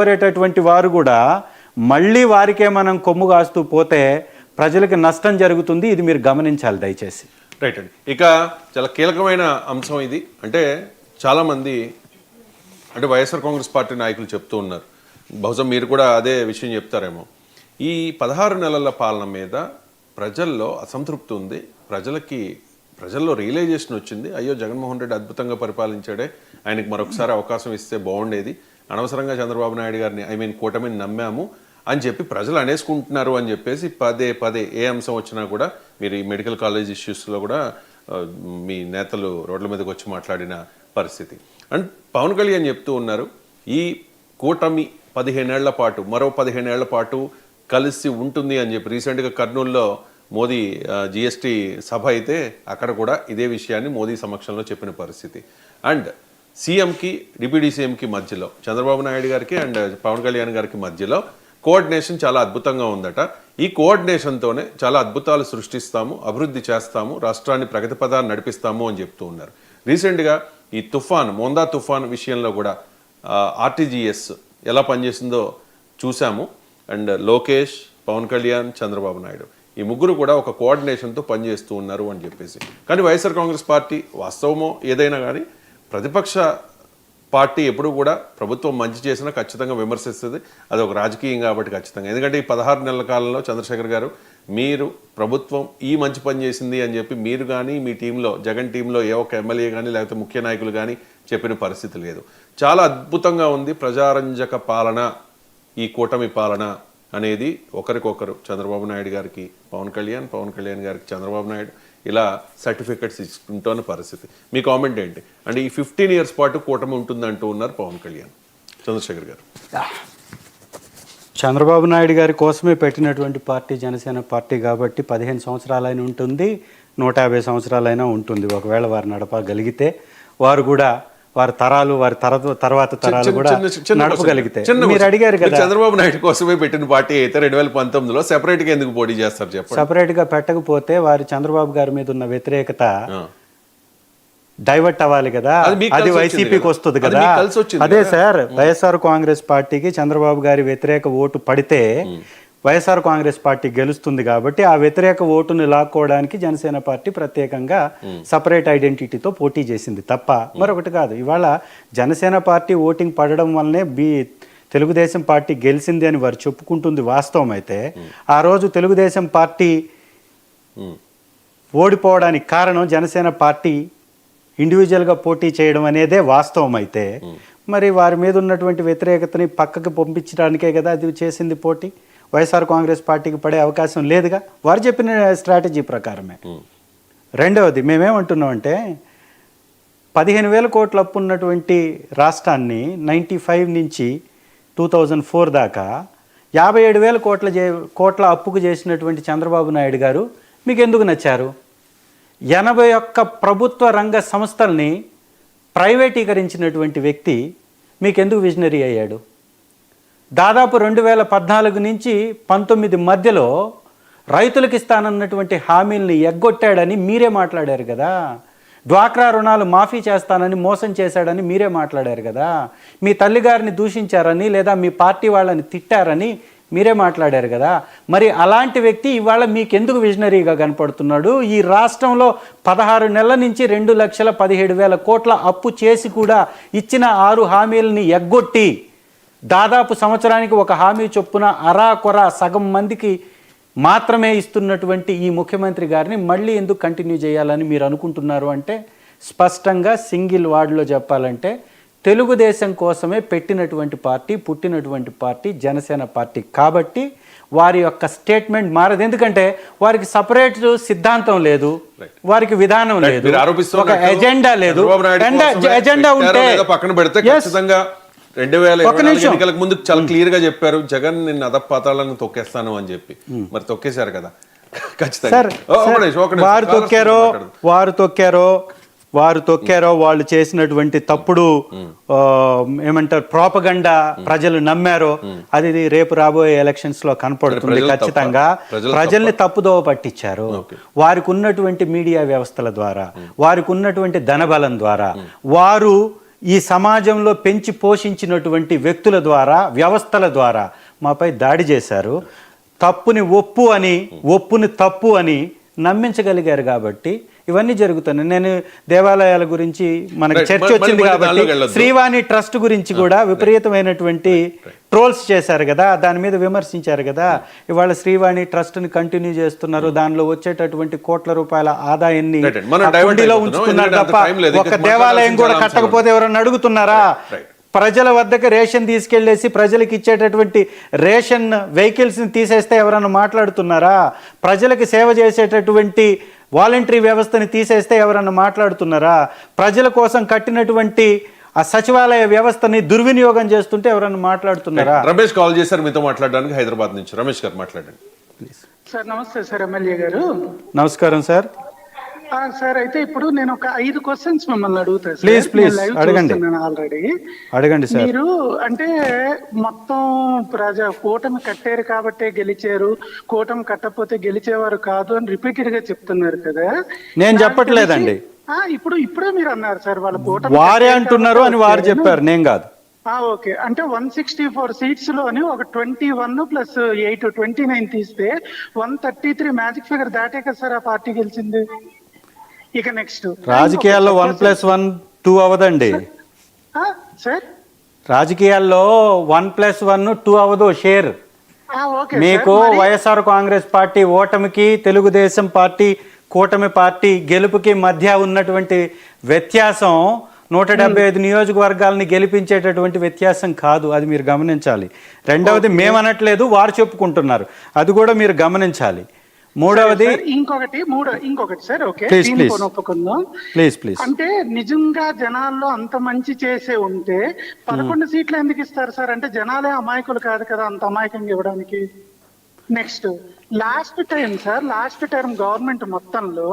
కోరేటటువంటి వారు కూడా మళ్ళీ వారికే మనం కొమ్ము కాస్తూ పోతే ప్రజలకు నష్టం జరుగుతుంది. ఇది మీరు గమనించాలి దయచేసి. రైట్ అండి. ఇక చాలా కీలకమైన అంశం ఇది. అంటే చాలామంది అంటే వైఎస్ఆర్ కాంగ్రెస్ పార్టీ నాయకులు చెప్తూ ఉన్నారు. బహుశా మీరు కూడా అదే విషయం చెప్తారేమో. ఈ పదహారు నెలల పాలన మీద ప్రజల్లో అసంతృప్తి ఉంది. ప్రజలకి ప్రజల్లో రియలైజేషన్ వచ్చింది. అయ్యో జగన్మోహన్ రెడ్డి అద్భుతంగా పరిపాలించాడే. ఆయనకు మరొకసారి అవకాశం ఇస్తే బాగుండేది. అనవసరంగా చంద్రబాబు నాయుడు గారిని ఐ మీన్ కూటమిని నమ్మాము అని చెప్పి ప్రజలు అనేసుకుంటున్నారు అని చెప్పేసి పదే పదే ఏ అంశం వచ్చినా కూడా మీరు ఈ మెడికల్ కాలేజ్ ఇష్యూస్లో కూడా మీ నేతలు రోడ్ల మీదకి వచ్చి మాట్లాడిన పరిస్థితి. అండ్ పవన్ కళ్యాణ్ చెప్తూ ఉన్నారు ఈ కూటమి పదిహేనేళ్ళ పాటు మరో పదిహేనేళ్ళ పాటు కలిసి ఉంటుంది అని చెప్పి. రీసెంట్గా కర్నూలులో మోదీ జిఎస్టీ సభ అయితే అక్కడ కూడా ఇదే విషయాన్ని మోదీ సమక్షంలో చెప్పిన పరిస్థితి. అండ్ సీఎంకి డిప్యూటీ సీఎంకి మధ్యలో చంద్రబాబు నాయుడు గారికి అండ్ పవన్ కళ్యాణ్ గారికి మధ్యలో కోఆర్డినేషన్ చాలా అద్భుతంగా ఉందట. ఈ కోఆర్డినేషన్తోనే చాలా అద్భుతాలు సృష్టిస్తాము అభివృద్ధి చేస్తాము రాష్ట్రాన్ని ప్రగతి పదాన్ని నడిపిస్తాము అని చెప్తూ ఉన్నారు. రీసెంట్గా ఈ తుఫాన్ మోందా తుఫాన్ విషయంలో కూడా ఆర్టీజీఎస్ ఎలా పనిచేసిందో చూసాము అండ్ లోకేష్ పవన్ కళ్యాణ్ చంద్రబాబు నాయుడు. ఈ ముగ్గురు కూడా ఒక కోఆర్డినేషన్తో పనిచేస్తూ ఉన్నారు అని చెప్పేసి. కానీ వైఎస్ఆర్ కాంగ్రెస్ పార్టీ వాస్తవమో ఏదైనా కానీ ప్రతిపక్ష పార్టీ ఎప్పుడు కూడా ప్రభుత్వం మంచి చేసినా ఖచ్చితంగా విమర్శిస్తుంది. అది ఒక రాజకీయం కాబట్టి ఖచ్చితంగా. ఎందుకంటే ఈ పదహారు నెలల కాలంలో చంద్రశేఖర్ గారు మీరు ప్రభుత్వం ఈ మంచి పని చేసింది అని చెప్పి మీరు కానీ మీ టీంలో జగన్ టీంలో ఏ ఒక్క ఎమ్మెల్యే కానీ లేకపోతే ముఖ్య నాయకులు కానీ చెప్పిన పరిస్థితి లేదు. చాలా అద్భుతంగా ఉంది ప్రజారంజక పాలన ఈ కూటమి పాలన అనేది ఒకరికొకరు చంద్రబాబు నాయుడు గారికి పవన్ కళ్యాణ్ పవన్ కళ్యాణ్ గారికి చంద్రబాబు నాయుడు ఇలా సర్టిఫికెట్స్ ఇచ్చుకుంటున్న పరిస్థితి. మీ కామెంట్ ఏంటి? అంటే ఈ ఫిఫ్టీన్ ఇయర్స్ పాటు కూటమి ఉంటుంది అంటూ ఉన్నారు పవన్ కళ్యాణ్. చంద్రశేఖర్ గారు. చంద్రబాబు నాయుడు గారి కోసమే పెట్టినటువంటి పార్టీ జనసేన పార్టీ కాబట్టి పదిహేను సంవత్సరాలైనా ఉంటుంది నూట యాభై సంవత్సరాలైనా ఉంటుంది. ఒకవేళ వారు నడపగలిగితే వారు కూడా వారి తరాలు వారి తర తర్వాత తరాలు కూడా నడపగలిగితే. మీరు. అడిగారు కదా. చంద్రబాబు నాయుడు కోసమే పెట్టిన పార్టీ అయితే రెండు వేల పంతొమ్మిదిలో సెపరేట్గా ఎందుకు పోటీ చేస్తారు చెప్పండి. సపరేట్గా పెట్టకపోతే వారి చంద్రబాబు గారి మీద ఉన్న వ్యతిరేకత. డైవర్ట్ అవ్వాలి కదా. అది వైసీపీకి. వస్తుంది కదా. అదే సార్ వైఎస్ఆర్ కాంగ్రెస్ పార్టీకి చంద్రబాబు గారి వ్యతిరేక ఓటు పడితే వైఎస్ఆర్ కాంగ్రెస్ పార్టీ గెలుస్తుంది కాబట్టి ఆ వ్యతిరేక ఓటును లాక్కోవడానికి జనసేన పార్టీ ప్రత్యేకంగా సపరేట్ ఐడెంటిటీతో పోటీ చేసింది తప్ప మరొకటి కాదు. ఇవాళ జనసేన పార్టీ ఓటింగ్ పడడం వల్లనే బీ తెలుగుదేశం పార్టీ గెలిచింది అని వారు చెప్పుకుంటుంది వాస్తవం అయితే ఆ రోజు తెలుగుదేశం పార్టీ ఓడిపోవడానికి కారణం జనసేన పార్టీ ఇండివిజువల్గా పోటీ చేయడం అనేదే వాస్తవం అయితే. మరి వారి మీద ఉన్నటువంటి వ్యతిరేకతని పక్కకి పంపించడానికే కదా అది చేసింది పోటీ? వైఎస్ఆర్ కాంగ్రెస్ పార్టీకి పడే అవకాశం లేదుగా. వారు చెప్పిన స్ట్రాటజీ ప్రకారమే. రెండవది మేమేమంటున్నామంటే పదిహేను వేల కోట్ల అప్పు ఉన్నటువంటి రాష్ట్రాన్ని నైంటీ ఫైవ్ నుంచి టూ థౌజండ్ ఫోర్ దాకా యాభై ఏడు వేల కోట్ల చే కోట్ల అప్పుకు చేసినటువంటి చంద్రబాబు నాయుడు గారు మీకు ఎందుకు నచ్చారు? ఎనభై ఒక్క ప్రభుత్వ రంగ సంస్థల్ని ప్రైవేటీకరించినటువంటి వ్యక్తి మీకు ఎందుకు విజనరీ అయ్యాడు? దాదాపు రెండు వేల పద్నాలుగు నుంచి పంతొమ్మిది మధ్యలో రైతులకు ఇస్తానన్నటువంటి హామీల్ని ఎగ్గొట్టాడని మీరే మాట్లాడారు కదా. డ్వాక్రా రుణాలు మాఫీ చేస్తానని మోసం చేశాడని మీరే మాట్లాడారు కదా. మీ తల్లిగారిని దూషించారని లేదా మీ పార్టీ వాళ్ళని తిట్టారని మీరే మాట్లాడారు కదా. మరి అలాంటి వ్యక్తి ఇవాళ మీకెందుకు విజనరీగా కనపడుతున్నాడు? ఈ రాష్ట్రంలో పదహారు నెలల నుంచి రెండు లక్షల పదిహేడు వేల కోట్ల అప్పు చేసి కూడా ఇచ్చిన ఆరు హామీలని ఎగ్గొట్టి దాదాపు సంవత్సరానికి ఒక హామీ చొప్పున అరా కొర సగం మందికి మాత్రమే ఇస్తున్నటువంటి ఈ ముఖ్యమంత్రి గారిని మళ్ళీ ఎందుకు కంటిన్యూ చేయాలని మీరు అనుకుంటున్నారు అంటే స్పష్టంగా సింగిల్ వార్డులో చెప్పాలంటే తెలుగుదేశం కోసమే పెట్టినటువంటి పార్టీ పుట్టినటువంటి పార్టీ జనసేన పార్టీ. కాబట్టి వారి యొక్క స్టేట్మెంట్ మారదు. ఎందుకంటే వారికి సపరేట్ సిద్ధాంతం లేదు వారికి విధానం లేదు ఒక ఎజెండా లేదు. ఎజెండా ఉంటే పక్కన పెడితే. ఖచ్చితంగా రెండు వేల. ఎన్నికలకు ముందు చాలా క్లియర్గా చెప్పారు జగన్ నిన్ను అధపాతాలను తొక్కేస్తాను అని చెప్పి. మరి తొక్కేశారు కదా. ఖచ్చితంగా. వారు తొక్కారో. వారు తొక్కారో వారు తొక్కారో వాళ్ళు చేసినటువంటి తప్పుడు ఏమంటారు ప్రాపగండా ప్రజలు నమ్మారో అది రేపు రాబోయే ఎలక్షన్స్లో కనపడుతుంది? ఖచ్చితంగా. ప్రజలు ప్రజల్ని తప్పుదోవ పట్టించారు. వారికి ఉన్నటువంటి మీడియా వ్యవస్థల ద్వారా వారికి ఉన్నటువంటి ధనబలం ద్వారా వారు ఈ సమాజంలో పెంచి పోషించినటువంటి వ్యక్తుల ద్వారా వ్యవస్థల ద్వారా మాపై దాడి చేశారు. తప్పుని ఒప్పు అని ఒప్పుని తప్పు అని నమ్మించగలిగారు కాబట్టి ఇవన్నీ జరుగుతున్నాయి. నేను దేవాలయాల గురించి మనకి. చర్చ వచ్చింది కాబట్టి. శ్రీవాణి ట్రస్ట్ గురించి కూడా విపరీతమైనటువంటి ట్రోల్స్ చేశారు కదా దాని మీద విమర్శించారు కదా. ఇవాళ శ్రీవాణి ట్రస్ట్ని కంటిన్యూ చేస్తున్నారు. దానిలో వచ్చేటటువంటి కోట్ల రూపాయల ఆదాయాన్ని అయిపోతున్నాం. ఉంచుతున్నారు తప్ప. ఒక దేవాలయం కూడా కట్టకపోతే ఎవరన్నా అడుగుతున్నారా. ప్రజల వద్దకు రేషన్ తీసుకెళ్ళేసి ప్రజలకు ఇచ్చేటటువంటి రేషన్ వెహికల్స్ని తీసేస్తే ఎవరన్నా మాట్లాడుతున్నారా? ప్రజలకు సేవ చేసేటటువంటి వాలంటరీ వ్యవస్థని తీసేస్తే ఎవరన్నా మాట్లాడుతున్నారా? ప్రజల కోసం కట్టినటువంటి ఆ సచివాలయ వ్యవస్థని దుర్వినియోగం చేస్తుంటే ఎవరన్నా మాట్లాడుతున్నారా? రమేష్ కాల్ చేశారు మీతో మాట్లాడడానికి హైదరాబాద్ నుంచి. రమేష్ గారు మాట్లాడండి. సార్ నమస్తే సార్ ఎమ్మెల్యే గారు. నమస్కారం సార్. సార్ అయితే ఇప్పుడు నేను ఒక ఐదు క్వశ్చన్స్ మిమ్మల్ని అడుగుతా నేను live అడగండి. ఆల్రెడీ అడగండి సార్. మీరు అంటే మొత్తం ప్రజా కూటమి కట్టారు కాబట్టే గెలిచారు కూటమి కట్టకపోతే గెలిచేవారు కాదు అని రిపీటెడ్గా చెప్తున్నారు కదా. నేను చెప్పట్లేదండి. ఇప్పుడు ఇప్పుడే మీరు అన్నారు సార్ వాళ్ళ కూటమి వారే అంటున్నారు అని వారు. చెప్పారు. నేను కాదు. ఆ, ఓకే. అంటే వన్ సిక్స్టీ ఫోర్ సీట్స్లోని ఒక twenty one plus eight twenty nine తీస్తే one thirty three magic figure దాటే కదా సార్ ఆ పార్టీ గెలిచింది. ఇక నెక్స్ట్ రాజకీయాల్లో వన్ ప్లస్ వన్ టూ అవ్వదండి. సార్ రాజకీయాల్లో వన్ ప్లస్ వన్ టూ అవ్వదు షేర్. మీకు వైఎస్ఆర్ కాంగ్రెస్ పార్టీ ఓటమికి తెలుగుదేశం పార్టీ కూటమి పార్టీ గెలుపుకి మధ్య ఉన్నటువంటి వ్యత్యాసం నూట డెబ్బై ఐదు నియోజకవర్గాలని గెలిపించేటటువంటి వ్యత్యాసం కాదు. అది మీరు గమనించాలి. రెండవది మేమనట్లేదు వారు చెప్పుకుంటున్నారు. అది కూడా మీరు గమనించాలి. మూడవది ఇంకొకటి మూడో ఇంకొకటి సార్ ఓకే ఒప్పుకుందాం ప్లీజ్ ప్లీజ్ అంటే నిజంగా జనాల్లో అంత మంచి చేసే ఉంటే పదకొండు సీట్లు ఎందుకు ఇస్తారు సార్ అంటే జనాలే అమాయకులు కాదు కదా అంత అమాయకంగా ఇవ్వడానికి. Next last time sir last time government మొత్తంలో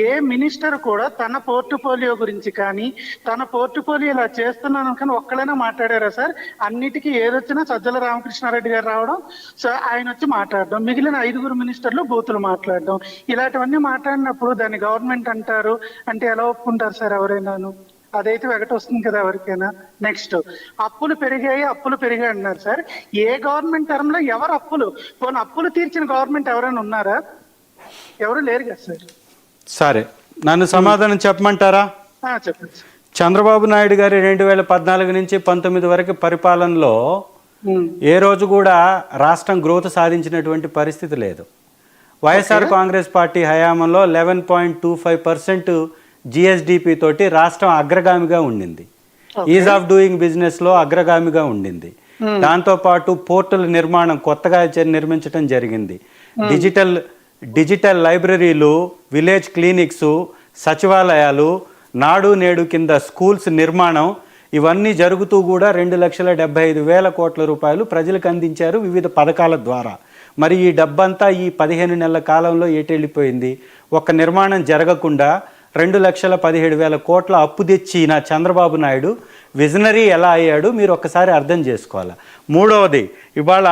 ఏ మినిస్టర్ కూడా తన పోర్టుపోలియో గురించి కానీ తన పోర్టుపోలియో ఇలా చేస్తున్నాను కానీ ఒక్కడైనా మాట్లాడారా సార్? అన్నిటికీ ఏదొచ్చినా సజ్జల రామకృష్ణారెడ్డి గారు రావడం సో ఆయన వచ్చి మాట్లాడడం మిగిలిన ఐదుగురు మినిస్టర్లు బూతులు మాట్లాడడం ఇలాంటివన్నీ మాట్లాడినప్పుడు దాన్ని గవర్నమెంట్ అంటారు అంటే ఎలా ఒప్పుకుంటారు సార్ ఎవరైనాను? అదైతే వెగట వస్తుంది కదా ఎవరికైనా. నెక్స్ట్ అప్పులు పెరిగాయి అప్పులు పెరిగాయి అంటున్నారు సార్. ఏ గవర్నమెంట్ టర్మ్లో ఎవరు అప్పులు? పోనీ అప్పులు తీర్చిన గవర్నమెంట్ ఎవరైనా ఉన్నారా? ఎవరు లేరు కదా సార్. సరే. నన్ను సమాధానం చెప్పమంటారా? చెప్పండి చంద్రబాబు నాయుడు గారి రెండు వేల పద్నాలుగు నుంచి పంతొమ్మిది వరకు పరిపాలనలో ఏ రోజు కూడా రాష్ట్రం గ్రోత్ సాధించినటువంటి పరిస్థితి లేదు. వైఎస్ఆర్ కాంగ్రెస్ పార్టీ హయాంలో eleven point two five percent GSDP తోటి రాష్ట్రం అగ్రగామిగా ఉండింది. ఈజ్ ఆఫ్ డూయింగ్ బిజినెస్లో అగ్రగామిగా ఉండింది. దాంతో పాటు పోర్టుల నిర్మాణం కొత్తగా నిర్మించడం జరిగింది. డిజిటల్ డిజిటల్ లైబ్రరీలు విలేజ్ క్లినిక్స్ సచివాలయాలు నాడు నేడు కింద స్కూల్స్ నిర్మాణం ఇవన్నీ జరుగుతూ కూడా రెండు లక్షల డెబ్బై ఐదు వేల కోట్ల రూపాయలు ప్రజలకు అందించారు వివిధ పథకాల ద్వారా. మరి ఈ డబ్బంతా ఈ పదిహేను నెలల కాలంలో ఎటెళ్ళిపోయింది ఒక నిర్మాణం జరగకుండా రెండు లక్షల పదిహేడు వేల కోట్ల అప్పు తెచ్చిన చంద్రబాబు నాయుడు విజనరీ ఎలా అయ్యాడు మీరు ఒక్కసారి అర్థం చేసుకోవాలి? మూడవది ఇవాళ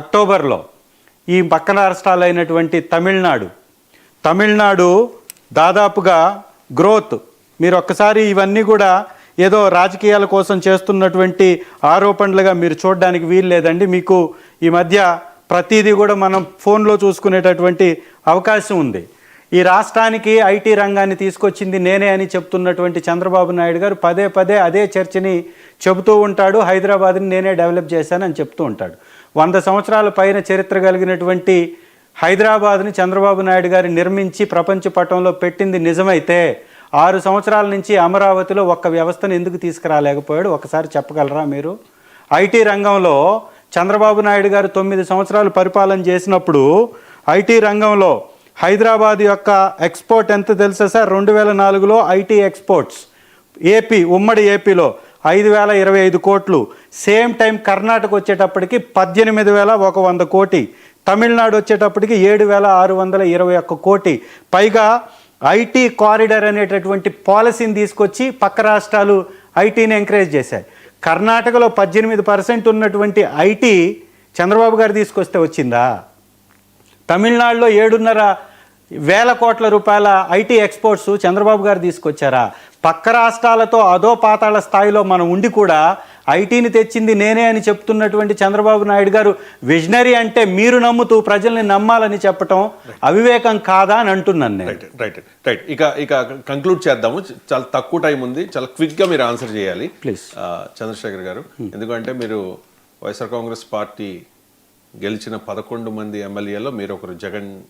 అక్టోబర్లో ఈ పక్కన రాష్ట్రాలైనటువంటి తమిళనాడు. తమిళనాడు దాదాపుగా గ్రోత్. మీరు ఒక్కసారి ఇవన్నీ కూడా ఏదో రాజకీయాల కోసం చేస్తున్నటువంటి ఆరోపణలుగా మీరు చూడడానికి వీలు లేదండి. మీకు ఈ మధ్య ప్రతిదీ కూడా మనం ఫోన్లో చూసుకునేటటువంటి అవకాశం ఉంది. ఈ రాష్ట్రానికి ఐటీ రంగాన్ని తీసుకొచ్చింది నేనే అని చెప్తున్నటువంటి చంద్రబాబు నాయుడు గారు పదే పదే అదే చర్చని చెబుతూ ఉంటాడు హైదరాబాద్ని నేనే డెవలప్ చేశానని చెప్తూ ఉంటాడు. వంద సంవత్సరాల పైన చరిత్ర కలిగినటువంటి హైదరాబాద్ని చంద్రబాబు నాయుడు గారు నిర్మించి ప్రపంచ పటంలో పెట్టింది నిజమైతే ఆరు సంవత్సరాల నుంచి అమరావతిలో ఒక్క వ్యవస్థను ఎందుకు తీసుకురాలేకపోయాడు? ఒకసారి చెప్పగలరా మీరు? ఐటీ రంగంలో చంద్రబాబు నాయుడు గారు తొమ్మిది సంవత్సరాలు పరిపాలన చేసినప్పుడు ఐటీ రంగంలో హైదరాబాద్ యొక్క ఎక్స్పోర్ట్ ఎంత తెలుసా సార్? రెండు వేల నాలుగులో ఐటీ ఎక్స్పోర్ట్స్. ఏపీ ఉమ్మడి ఏపీలో ఐదు వేల ఇరవై ఐదు కోట్లు. సేమ్ టైం కర్ణాటక వచ్చేటప్పటికి పద్దెనిమిది వేల ఒక వంద కోటి. తమిళనాడు వచ్చేటప్పటికి ఏడు వేల ఆరు వందల ఇరవై ఒక్క కోటి. పైగా ఐటీ కారిడార్ అనేటటువంటి పాలసీని తీసుకొచ్చి పక్క రాష్ట్రాలు ఐటీని ఎంకరేజ్ చేశాయి. కర్ణాటకలో పద్దెనిమిది పర్సెంట్ ఉన్నటువంటి ఐటీ చంద్రబాబు గారు తీసుకొస్తే వచ్చిందా? తమిళనాడులో ఏడున్నర వేల కోట్ల రూపాయల ఐటీ ఎక్స్పోర్ట్స్ చంద్రబాబు గారు తీసుకొచ్చారా? పక్క రాష్ట్రాలతో అదో పాతాళ స్థాయిలో మనం ఉండి కూడా ఐటీని తెచ్చింది నేనే అని చెప్తున్నటువంటి చంద్రబాబు నాయుడు గారు విజనరీ అంటే మీరు నమ్ముతూ ప్రజల్ని నమ్మాలని చెప్పటం అవివేకం కాదా అని అంటున్నాను నేను. రైట్ రైట్ రైట్ ఇక ఇక కంక్లూడ్ చేద్దాము. చాలా తక్కువ టైం ఉంది. చాలా క్విక్గా మీరు ఆన్సర్ చేయాలి. ఆ, చంద్రశేఖర్ గారు. ఎందుకంటే మీరు వైఎస్ఆర్ కాంగ్రెస్ పార్టీ గెలిచిన పదకొండు మంది ఎమ్మెల్యేలో మీరు ఒకరు జగన్